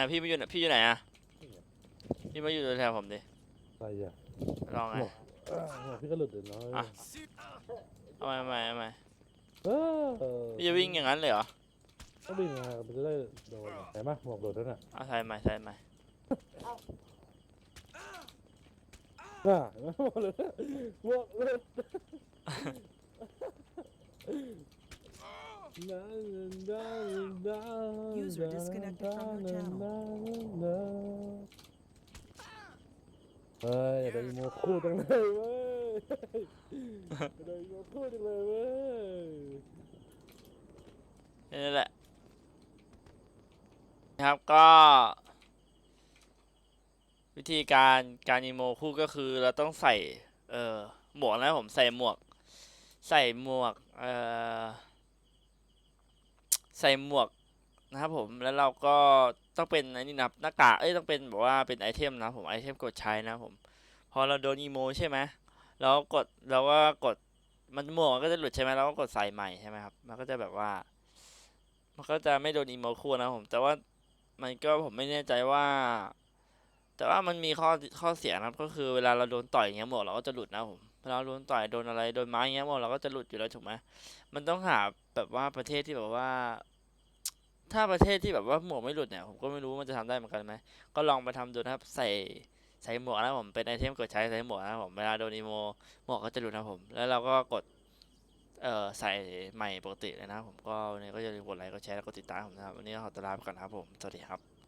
ไหนพี่มาอยู่ไหนพี่อยู่ไหนอะพี่มาอยู่แถวๆผมดิอะไรอะลองไงหมวกอ่าหมวกพี่ก็หลุดเดี๋ยวน้อยอะเอาใหม่เอาใหม่เอาใหม่เออพี่จะวิ่งอย่างนั้นเลยเหรอก็วิ่งมามันจะได้โดนไหนมาหมวกหลุดแล้วน่ะเอาใส่ใหม่ใส่ใหม่อ่าเห็นไหมหมวกหลุดหมวกหลุดนะ User disconnected from your channel. เฮ้ยอยากได้อีโมคู่จังเลยเว้ยอยากได้อีโมคู่จังเลยเว้ยนี่แหละนะครับก็ วิธีการการอีโมคู่ก็คือเราต้องใส่ เอ่อหมวกนะผมใส่หมวก ใส่หมวก เอ่อ ใส่หมวกนะครับผมแล้วเราก็ต้องเป็นไอ้นี่นะครับหน้ากากเอ้ยต้องเป็นแบบว่าเป็นไอเทมนะผมไอเทมกดใช้นะผมพอเราโดนอีโมใช่ไหมเราก็กดเราก็กดมันหมวกก็จะหลุดใช่ไหมเราก็กดใส่ใหม่ใช่ไหมครับมันก็จะแบบว่า มันก็จะไม่โดนอีโมคู่นะผมแต่ว่ามันก็ผมไม่แน่ใจว่า แต่ว่ามันมีข้อข้อเสียนะครับก็คือเวลาเราโดนต่อยอย่างเงี้ยหมวกเราก็จะหลุดนะผม เวลาเราโดนต่อยโดนอะไรโดนไม้อย่างเงี้ยหมวกเราก็จะหลุดอยู่แล้วถูกไหมมันต้องหาแบบว่าประเทศที่แบบว่า ถ้าประเทศที่แบบว่าหมวกไม่หลุดเนี่ยผมก็ไม่รู้มันจะทำได้เหมือนกันไหมก็ลองไปทำดูนะครับใส่ใส่หมวกนะผมเป็นไอเทมกดใช้ใส่หมวกนะผมเวลาโดนอีโมหมวกก็จะหลุดนะผม แล้วเราก็กดเอ่อใส่ใหม่ปกติเลยนะผมก็วันนี้ก็อย่าลืมกดไลค์กดแชร์แล้วกดติดตามผมนะครับวันนี้ขอตัวลาไปก่อนนะครับผมสวัสดีครับ